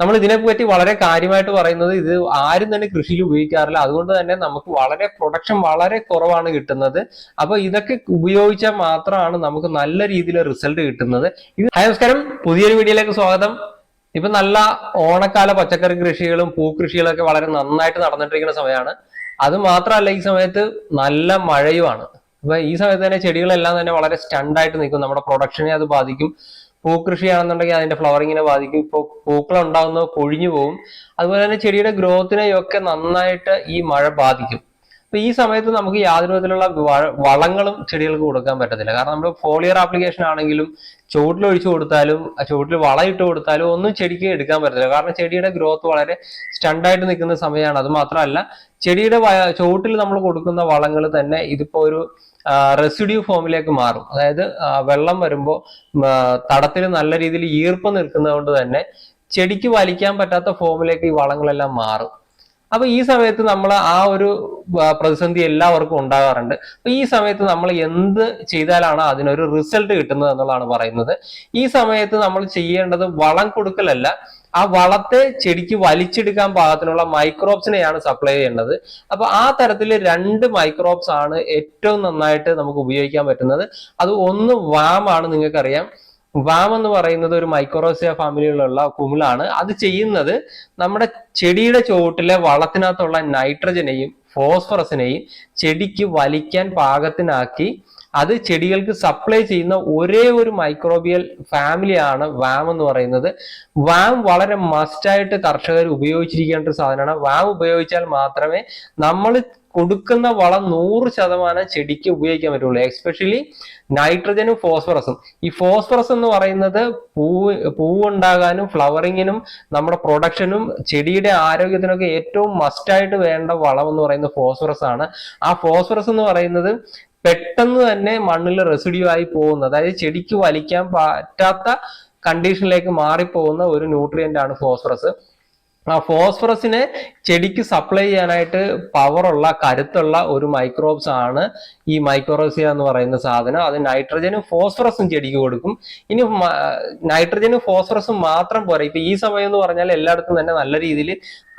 നമ്മൾ ഇതിനെ പറ്റി വളരെ കാര്യമായിട്ട് പറയുന്നത് ഇത് ആരും തന്നെ കൃഷിയിൽ ഉപയോഗിക്കാറില്ല. അതുകൊണ്ട് തന്നെ നമുക്ക് വളരെ പ്രൊഡക്ഷൻ വളരെ കുറവാണ് കിട്ടുന്നത്. അപ്പൊ ഇതൊക്കെ ഉപയോഗിച്ചാൽ മാത്രമാണ് നമുക്ക് നല്ല രീതിയിൽ റിസൾട്ട് കിട്ടുന്നത്. ഇത് നമസ്കാരം. പുതിയൊരു വീഡിയോയിലേക്ക് സ്വാഗതം. ഇപ്പൊ നല്ല ഓണക്കാല പച്ചക്കറി കൃഷികളും പൂക്കൃഷികളൊക്കെ വളരെ നന്നായിട്ട് നടന്നിട്ടിരിക്കുന്ന സമയമാണ്. അത് മാത്രമല്ല ഈ സമയത്ത് നല്ല മഴയുമാണ്. അപ്പൊ ഈ സമയത്ത് തന്നെ ചെടികളെല്ലാം തന്നെ വളരെ സ്റ്റണ്ടായിട്ട് നിൽക്കും. നമ്മുടെ പ്രൊഡക്ഷനെ അത് ബാധിക്കും. പൂക്കൃഷിയാണെന്നുണ്ടെങ്കിൽ അതിന്റെ ഫ്ലവറിങ്ങിനെ ബാധിക്കും. ഇപ്പോൾ പൂക്കൾ ഉണ്ടാകുന്നത് കൊഴിഞ്ഞു പോകും അതുപോലെ തന്നെ ചെടിയുടെ ഗ്രോത്തിനെയൊക്കെ നന്നായിട്ട് ഈ മഴ ബാധിക്കും. അപ്പൊ ഈ സമയത്ത് നമുക്ക് യാതൊരു വിധത്തിലുള്ള വളങ്ങളും ചെടികൾക്ക് കൊടുക്കാൻ പറ്റത്തില്ല. കാരണം നമ്മൾ ഫോളിയർ ആപ്ലിക്കേഷൻ ആണെങ്കിലും ചുവട്ടിൽ ഒഴിച്ചു കൊടുത്താലും ചുവട്ടിൽ വളം ഇട്ട് കൊടുത്താലും ഒന്നും ചെടിക്ക് എടുക്കാൻ പറ്റത്തില്ല. കാരണം ചെടിയുടെ ഗ്രോത്ത് വളരെ സ്റ്റണ്ടായിട്ട് നിൽക്കുന്ന സമയമാണ്. അത് മാത്രമല്ല ചെടിയുടെ ചുവട്ടിൽ നമ്മൾ കൊടുക്കുന്ന വളങ്ങൾ തന്നെ ഇതിപ്പോ ഒരു റെസിഡ്യൂ ഫോമിലേക്ക് മാറും. അതായത് വെള്ളം വരുമ്പോൾ തടത്തിൽ നല്ല രീതിയിൽ ഈർപ്പം നിൽക്കുന്നത് കൊണ്ട് തന്നെ ചെടിക്ക് വലിക്കാൻ പറ്റാത്ത ഫോമിലേക്ക് ഈ വളങ്ങളെല്ലാം മാറും. അപ്പൊ ഈ സമയത്ത് നമ്മൾ ആ ഒരു പ്രതിസന്ധി എല്ലാവർക്കും ഉണ്ടാകാറുണ്ട്. അപ്പൊ ഈ സമയത്ത് നമ്മൾ എന്ത് ചെയ്താലാണ് അതിനൊരു റിസൾട്ട് കിട്ടുന്നത് എന്നുള്ളതാണ് പറയുന്നത്. ഈ സമയത്ത് നമ്മൾ ചെയ്യേണ്ടത് വളം കൊടുക്കലല്ല ആ വളത്തെ ചെടിക്ക് വലിച്ചെടുക്കാൻ പാകത്തിനുള്ള മൈക്രോബ്സിനെയാണ് സപ്ലൈ ചെയ്യേണ്ടത്. അപ്പൊ ആ തരത്തിൽ രണ്ട് മൈക്രോബ്സ് ആണ് ഏറ്റവും നന്നായിട്ട് നമുക്ക് ഉപയോഗിക്കാൻ പറ്റുന്നത്. അത് ഒന്ന് വാമാണ് നിങ്ങൾക്കറിയാം. വാം എന്ന് പറയുന്നത് ഒരു മൈക്രോസിയ ഫാമിലിയിലുള്ള കുമിളാണ്. അത് ചെയ്യുന്നത് നമ്മുടെ ചെടിയുടെ ചുവട്ടിലെ വളത്തിനകത്തുള്ള നൈട്രജനെയും ഫോസ്ഫറസിനെയും ചെടിക്ക് വലിക്കാൻ പാകത്തിനാക്കി അത് ചെടികൾക്ക് സപ്ലൈ ചെയ്യുന്ന ഒരേ ഒരു മൈക്രോബിയൽ ഫാമിലിയാണ് വാം എന്ന് പറയുന്നത്. വാം വളരെ മസ്റ്റായിട്ട് കർഷകർ ഉപയോഗിച്ചിരിക്കേണ്ട ഒരു സാധനമാണ്. വാം ഉപയോഗിച്ചാൽ മാത്രമേ നമ്മൾ കൊടുക്കുന്ന വളം നൂറ് ശതമാനം ചെടിക്ക് ഉപയോഗിക്കാൻ പറ്റുള്ളൂ. എക്സ്പെഷ്യലി നൈട്രജനും ഫോസ്ഫറസും ഈ ഫോസ്ഫറസ് എന്ന് പറയുന്നത് പൂവ് പൂവുണ്ടാകാനും ഫ്ലവറിങ്ങിനും നമ്മുടെ പ്രൊഡക്ഷനും ചെടിയുടെ ആരോഗ്യത്തിനൊക്കെ ഏറ്റവും മസ്റ്റായിട്ട് വേണ്ട വളം എന്ന് പറയുന്നത് ഫോസ്ഫറസ് ആണ്. ആ ഫോസ്ഫറസ് എന്ന് പറയുന്നത് പെട്ടെന്ന് തന്നെ മണ്ണിൽ റെസിഡ്യൂ ആയി പോകുന്ന. അതായത് ചെടിക്ക് വലിക്കാൻ പറ്റാത്ത കണ്ടീഷനിലേക്ക് മാറിപ്പോകുന്ന ഒരു ന്യൂട്രിയന്റ് ആണ് ഫോസ്ഫറസ് ആ ഫോസ്ഫറസിനെ ചെടിക്ക് സപ്ലൈ ചെയ്യാനായിട്ട് പവറുള്ള കരുത്തുള്ള ഒരു മൈക്രോബ്സ് ആണ് ഈ മൈക്രോസിയ എന്ന് പറയുന്ന സാധനം. അത് നൈട്രജനും ഫോസ്ഫറസും ചെടിക്ക് കൊടുക്കും. ഇനി നൈട്രജനും ഫോസ്ഫറസും മാത്രം പോരാ. ഇപ്പൊ ഈ സമയം എന്ന് പറഞ്ഞാൽ എല്ലായിടത്തും തന്നെ നല്ല രീതിയിൽ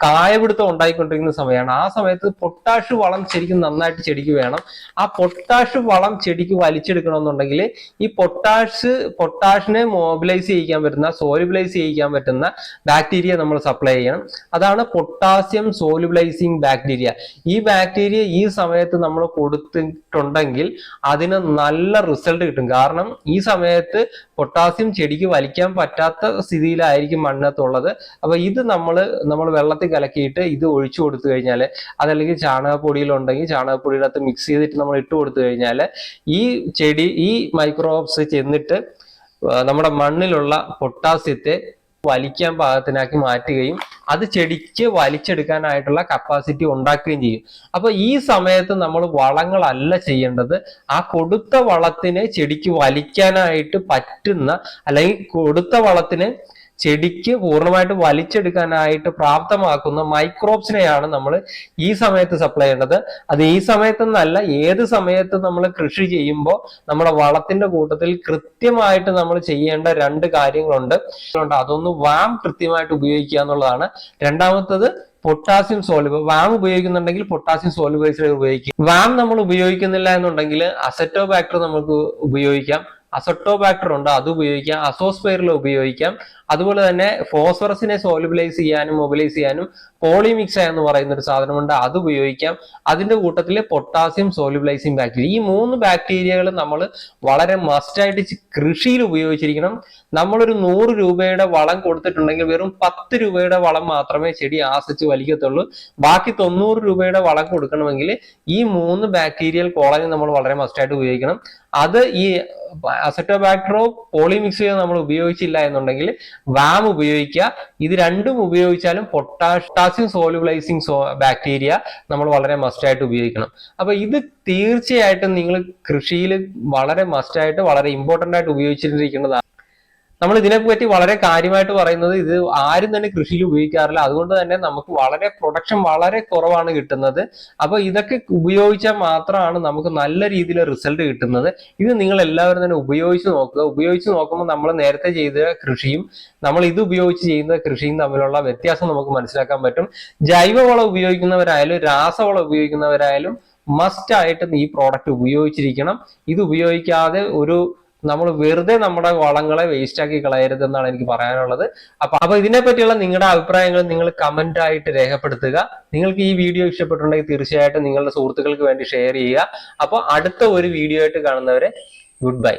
കായപിടുത്തം ഉണ്ടായിക്കൊണ്ടിരിക്കുന്ന സമയമാണ്. ആ സമയത്ത് പൊട്ടാഷ് വളം ശരിക്കും നന്നായിട്ട് ചെടിക്ക് വേണം. ആ പൊട്ടാഷ് വളം ചെടിക്ക് വലിച്ചെടുക്കണമെന്നുണ്ടെങ്കിൽ ഈ പൊട്ടാഷ് പൊട്ടാഷിനെ മോബിലൈസ് ചെയ്യിക്കാൻ പറ്റുന്ന സോലിബിലൈസ് ചെയ്യിക്കാൻ പറ്റുന്ന ബാക്ടീരിയ നമ്മൾ സപ്ലൈ ചെയ്യണം. അതാണ് പൊട്ടാസ്യം സോലിബിലൈസിങ് ബാക്ടീരിയ. ഈ ബാക്ടീരിയ ഈ സമയത്ത് നമ്മൾ കൊടുത്തിട്ടുണ്ടെങ്കിൽ അതിന് നല്ല റിസൾട്ട് കിട്ടും. കാരണം ഈ സമയത്ത് പൊട്ടാസ്യം ചെടിക്ക് വലിക്കാൻ പറ്റാത്ത സ്ഥിതിയിലായിരിക്കും മണ്ണത്തുള്ളത്. അപ്പൊ ഇത് നമ്മൾ നമ്മൾ വെള്ളത്തിൽ കലക്കിയിട്ട് ഇത് ഒഴിച്ചു കൊടുത്തു കഴിഞ്ഞാൽ അതല്ലെങ്കിൽ ചാണകപ്പൊടിയിലുണ്ടെങ്കിൽ ചാണകപ്പൊടിയിനകത്ത് മിക്സ് ചെയ്തിട്ട് നമ്മൾ ഇട്ട് കൊടുത്തു കഴിഞ്ഞാൽ ഈ ചെടി ഈ മൈക്രോബ്സ് ചെന്നിട്ട് നമ്മുടെ മണ്ണിലുള്ള പൊട്ടാസ്യത്തെ വലിക്കാൻ പാകത്തിനാക്കി മാറ്റുകയും അത് ചെടിക്ക് വലിച്ചെടുക്കാനായിട്ടുള്ള കപ്പാസിറ്റി ഉണ്ടാക്കുകയും ചെയ്യും. അപ്പൊ ഈ സമയത്ത് നമ്മൾ വളങ്ങളല്ല ചെയ്യേണ്ടത്. ആ കൊടുത്ത വളത്തിന് ചെടിക്ക് വലിക്കാനായിട്ട് പറ്റുന്ന അല്ലെങ്കിൽ കൊടുത്ത വളത്തിനെ ചെടിക്ക് പൂർണമായിട്ട് വലിച്ചെടുക്കാനായിട്ട് പ്രാപ്തമാക്കുന്ന മൈക്രോബ്സിനെയാണ് നമ്മൾ ഈ സമയത്ത് സപ്ലൈ ചെയ്യേണ്ടത്. അത് ഈ സമയത്തെന്നല്ല ഏത് സമയത്ത് നമ്മൾ കൃഷി ചെയ്യുമ്പോൾ നമ്മുടെ വളത്തിന്റെ കൂട്ടത്തിൽ കൃത്യമായിട്ട് നമ്മൾ ചെയ്യേണ്ട രണ്ട് കാര്യങ്ങളുണ്ട്. അതൊന്ന് വാം കൃത്യമായിട്ട് ഉപയോഗിക്കുക എന്നുള്ളതാണ്. രണ്ടാമത്തത് പൊട്ടാസ്യം സോലിബ് വാം ഉപയോഗിക്കുന്നുണ്ടെങ്കിൽ പൊട്ടാസ്യം സോലിബൈസർ ഉപയോഗിക്കും വാം നമ്മൾ ഉപയോഗിക്കുന്നില്ല എന്നുണ്ടെങ്കിൽ അസറ്റോ ബാക്ടർ നമുക്ക് ഉപയോഗിക്കാം. അസറ്റോബാക്ടർ ഉണ്ട് അത് ഉപയോഗിക്കാം അസോസ്ഫെയറിൽ ഉപയോഗിക്കാം. അതുപോലെ തന്നെ ഫോസ്ഫറസിനെ സോലിബിലൈസ് ചെയ്യാനും മൊബിലൈസ് ചെയ്യാനും പോളിമിക്സ എന്ന് പറയുന്ന ഒരു സാധനമുണ്ട്. അത് ഉപയോഗിക്കാം. അതിന്റെ കൂട്ടത്തിൽ പൊട്ടാസ്യം സോലിബിലൈസിങ് ബാക്ടീരിയ. ഈ മൂന്ന് ബാക്ടീരിയകൾ നമ്മൾ വളരെ മസ്റ്റായിട്ട് കൃഷിയിൽ ഉപയോഗിച്ചിരിക്കണം. നമ്മളൊരു നൂറ് രൂപയുടെ വളം കൊടുത്തിട്ടുണ്ടെങ്കിൽ വെറും പത്ത് രൂപയുടെ വളം മാത്രമേ ചെടി ആസിച്ച് വലിക്കത്തുള്ളൂ. ബാക്കി തൊണ്ണൂറ് രൂപയുടെ വളം കൊടുക്കണമെങ്കിൽ ഈ മൂന്ന് ബാക്ടീരിയൽ കോളനി നമ്മൾ വളരെ മസ്റ്റായിട്ട് ഉപയോഗിക്കണം. അത് ഈ അസറ്റോബാക്ടറോ പോളിമിക്സയോ നമ്മൾ ഉപയോഗിച്ചില്ല എന്നുണ്ടെങ്കിൽ വാം ഉപയോഗിക്കുക. ഇത് രണ്ടും ഉപയോഗിച്ചാലും പൊട്ടാസ്യം സോലുബിലൈസിങ് സോ ബാക്ടീരിയ നമ്മൾ വളരെ മസ്റ്റായിട്ട് ഉപയോഗിക്കണം. അപ്പൊ ഇത് തീർച്ചയായിട്ടും നിങ്ങൾ കൃഷിയിൽ വളരെ മസ്റ്റായിട്ട് വളരെ ഇമ്പോർട്ടന്റ് ആയിട്ട് ഉപയോഗിച്ചിരിക്കുന്നതാണ് നമ്മൾ ഇതിനെപ്പറ്റി വളരെ കാര്യമായിട്ട് പറയുന്നത് ഇത് ആരും തന്നെ കൃഷിയിൽ ഉപയോഗിക്കാറില്ല. അതുകൊണ്ട് തന്നെ നമുക്ക് വളരെ പ്രൊഡക്ഷൻ വളരെ കുറവാണ് കിട്ടുന്നത്. അപ്പൊ ഇതൊക്കെ ഉപയോഗിച്ചാൽ മാത്രമാണ് നമുക്ക് നല്ല രീതിയിൽ റിസൾട്ട് കിട്ടുന്നത്. ഇത് നിങ്ങൾ എല്ലാവരും തന്നെ ഉപയോഗിച്ച് നോക്കുക. ഉപയോഗിച്ച് നോക്കുമ്പോൾ നമ്മൾ നേരത്തെ ചെയ്ത കൃഷിയും നമ്മൾ ഇത് ഉപയോഗിച്ച് ചെയ്യുന്ന കൃഷിയും തമ്മിലുള്ള വ്യത്യാസം നമുക്ക് മനസ്സിലാക്കാൻ പറ്റും. ജൈവവളം ഉപയോഗിക്കുന്നവരായാലും രാസവളം ഉപയോഗിക്കുന്നവരായാലും മസ്റ്റ് ആയിട്ട് ഈ പ്രോഡക്റ്റ് ഉപയോഗിച്ചിരിക്കണം. ഇത് ഉപയോഗിക്കാതെ ഒരു നമ്മൾ വെറുതെ നമ്മുടെ വളങ്ങളെ വേസ്റ്റ് ആക്കി കളയരുത് എന്നാണ് എനിക്ക് പറയാനുള്ളത്. അപ്പൊ അപ്പൊ ഇതിനെ പറ്റിയുള്ള നിങ്ങളുടെ അഭിപ്രായങ്ങൾ നിങ്ങൾ കമന്റ് ആയിട്ട് രേഖപ്പെടുത്തുക. നിങ്ങൾക്ക് ഈ വീഡിയോ ഇഷ്ടപ്പെട്ടുണ്ടെങ്കിൽ തീർച്ചയായിട്ടും നിങ്ങളുടെ സുഹൃത്തുക്കൾക്ക് വേണ്ടി ഷെയർ ചെയ്യുക. അപ്പൊ അടുത്ത ഒരു വീഡിയോ ആയിട്ട് കാണുന്നവരെ ഗുഡ് ബൈ